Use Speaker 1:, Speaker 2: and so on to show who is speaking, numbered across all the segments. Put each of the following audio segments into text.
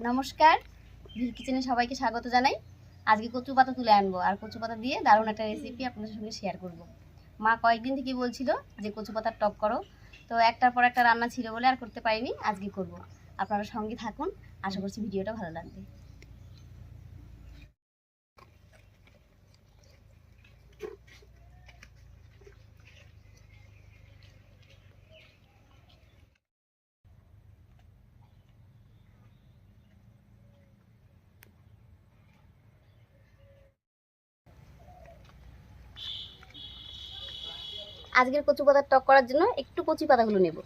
Speaker 1: নমস্কার। ভিল কিচেনে সবাইকে স্বাগত জানাই। আজকে কচু পাতা তুলে আনব। আর কচু পাতা দিয়ে দারুণ একটা রেসিপি আপনাদের সঙ্গে শেয়ার করব। মা কয়েকদিন থেকে বলছিল যে, কচু পাতার টপ করো। তো একটার পর একটা রান্না ছিল বলে আর করতে পারিনি। আজকে করব। আপনারা সঙ্গে থাকুন। আশা করছি ভিডিওটা ভালো লাগবে। আজকের কচু পাতার টক করার জন্য একটু কচি পাতাগুলো নেব।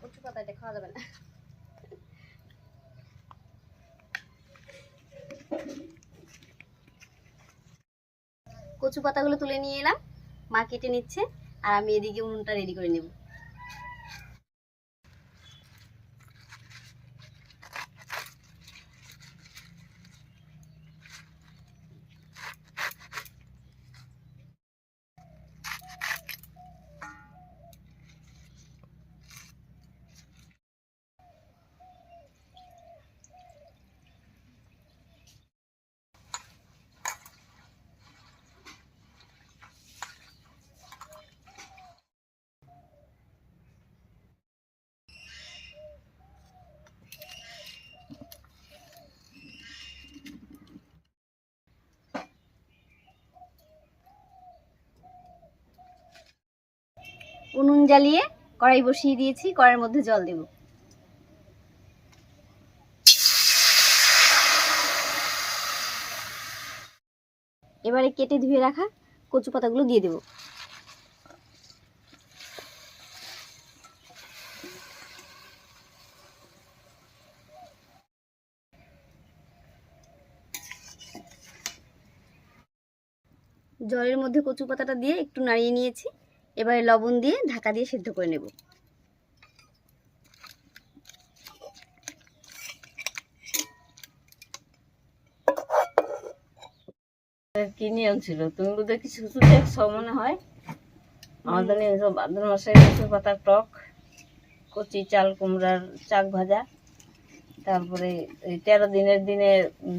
Speaker 1: কচু পাতা খাওয়া যাবে না কচু পাতাগুলো তুলে নিয়ে এলাম। মা কেটে নিচ্ছে। আর আমি এদিকে উনুনটা রেডি করে নেব। উনুন জ্বালিয়ে কড়াই বসিয়ে দিয়েছি, কড়াইয়ের মধ্যে জল দেব। এবারে কেটে ধুয়ে রাখা কচু পাতাগুলো দিয়ে দেব। জলের মধ্যে কচু পাতাটা দিয়ে একটু নাড়িয়ে নিয়েছি। এবারে লবণ দিয়ে ঢাকা দিয়ে সিদ্ধ করে নেব।
Speaker 2: কি নিয়ম ছিল? তুমি বোধহয় কিছু কিছু দেখছ মনে হয়? আমাদের নিয়ম সব ভাদ্র মাসে কচু পাতার টক কচি চাল কুমড়ার চাক ভাজা তারপরে ওই তেরো দিনের দিনে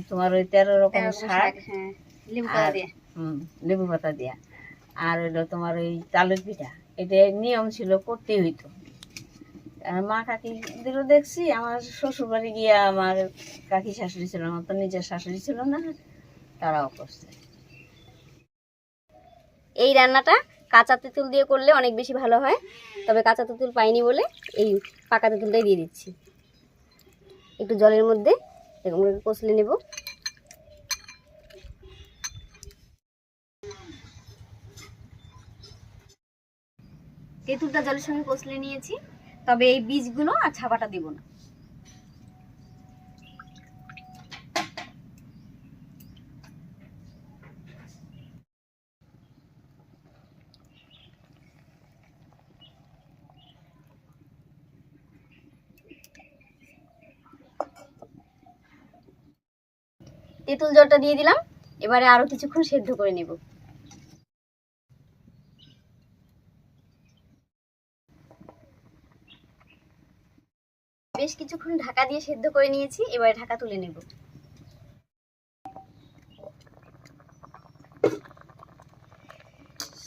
Speaker 2: তোমার ওই তেরো রকমের শাক
Speaker 1: হ্যাঁ লেবু পাতা দিয়ে।
Speaker 2: লেবু পাতা দিয়া। আর হইল তোমার ওই চালের পিঠা। এটা নিয়ম ছিল, করতেই হইতো। মা কাকিদেরও দেখছি, আমার শ্বশুর বাড়ি গিয়া আমার কাকি শাশুড়ি ছিল আমার তো নিজের শাশুড়ি ছিল না, তারাও করছে।
Speaker 1: এই রান্নাটা কাঁচা তেঁতুল দিয়ে করলে অনেক বেশি ভালো হয়, তবে কাঁচা তেঁতুল পাইনি বলে এই পাকা তেঁতুলটাই দিয়ে দিচ্ছি। একটু জলের মধ্যে এরকম কষলে নেব। তেঁতুলটা জলের সঙ্গে কষলে নিয়েছি, তবে এই বীজগুলো আর ছাপাটা দেব না। তেঁতুল জলটা দিয়ে দিলাম, এবারে আরও কিছুক্ষণ সেদ্ধ করে নেব। বেশ কিছুক্ষণ ঢাকা দিয়ে সেদ্ধ করে নিয়েছি, এবারে ঢাকা তুলে নেব।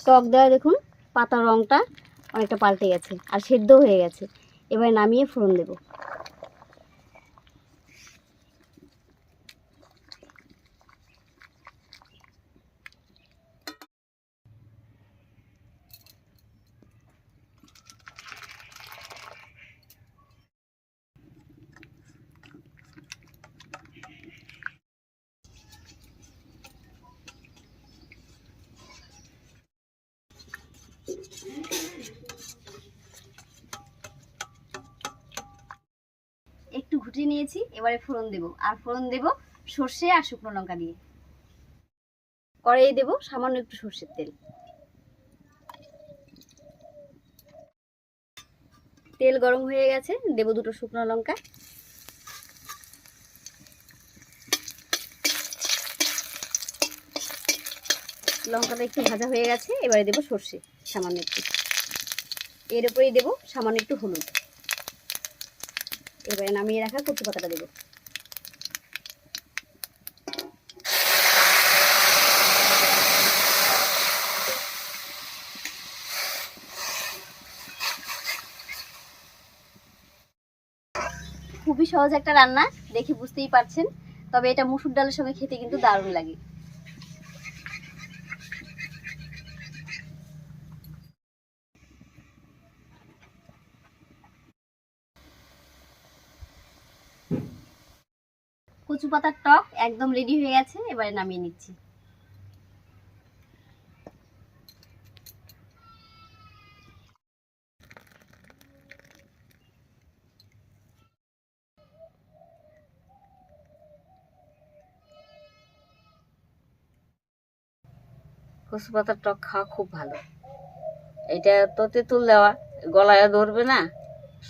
Speaker 1: টক দেওয়া দেখুন, পাতার রংটা অনেকটা পাল্টে গেছে আর সেদ্ধ হয়ে গেছে। এবার নামিয়ে ফোড়ন দেব। ঘুটে নিয়েছি, এবারে ফোড়ন দেব। আর ফোড়ন দেব সর্ষে আর শুকনো লঙ্কা দিয়ে। কড়াইয়ে দেব সামান্য একটু সর্ষের তেল। তেল গরম হয়ে গেছে, দেব দুটো শুকনো লঙ্কা। লঙ্কাটা একটু ভাজা হয়ে গেছে, এবারে দেব সর্ষে সামান্য একটু। এর উপরেই দেব সামান্য একটু হলুদ। এবারে নামিয়ে রাখা কচু পাতাটা দেবো। খুবই সহজ একটা রান্না, দেখে বুঝতেই পারছেন। তবে এটা মুসুর ডালের সঙ্গে খেতে কিন্তু দারুণ লাগে। কচু পাতার টক একদম রেডি হয়ে গেছে, এবারে নামিয়ে নিচ্ছি।
Speaker 2: কচু পাতার টক খাওয়া খুব ভালো। এটা তো তেঁতুল দেওয়া, গলায় ধরবে না,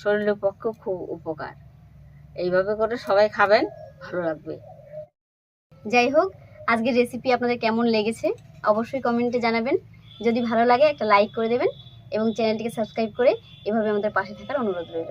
Speaker 2: শরীরের পক্ষে খুব উপকার। এইভাবে করে সবাই খাবেন। ভালো লাগবে।
Speaker 1: যাই হোক, আজকের রেসিপি আপনাদের কেমন লেগেছে অবশ্যই কমেন্টে জানাবেন। যদি ভালো লাগে একটা লাইক করে দেবেন এবং চ্যানেলটিকে সাবস্ক্রাইব করে এভাবে আমাদের পাশে থাকার অনুরোধ রইল।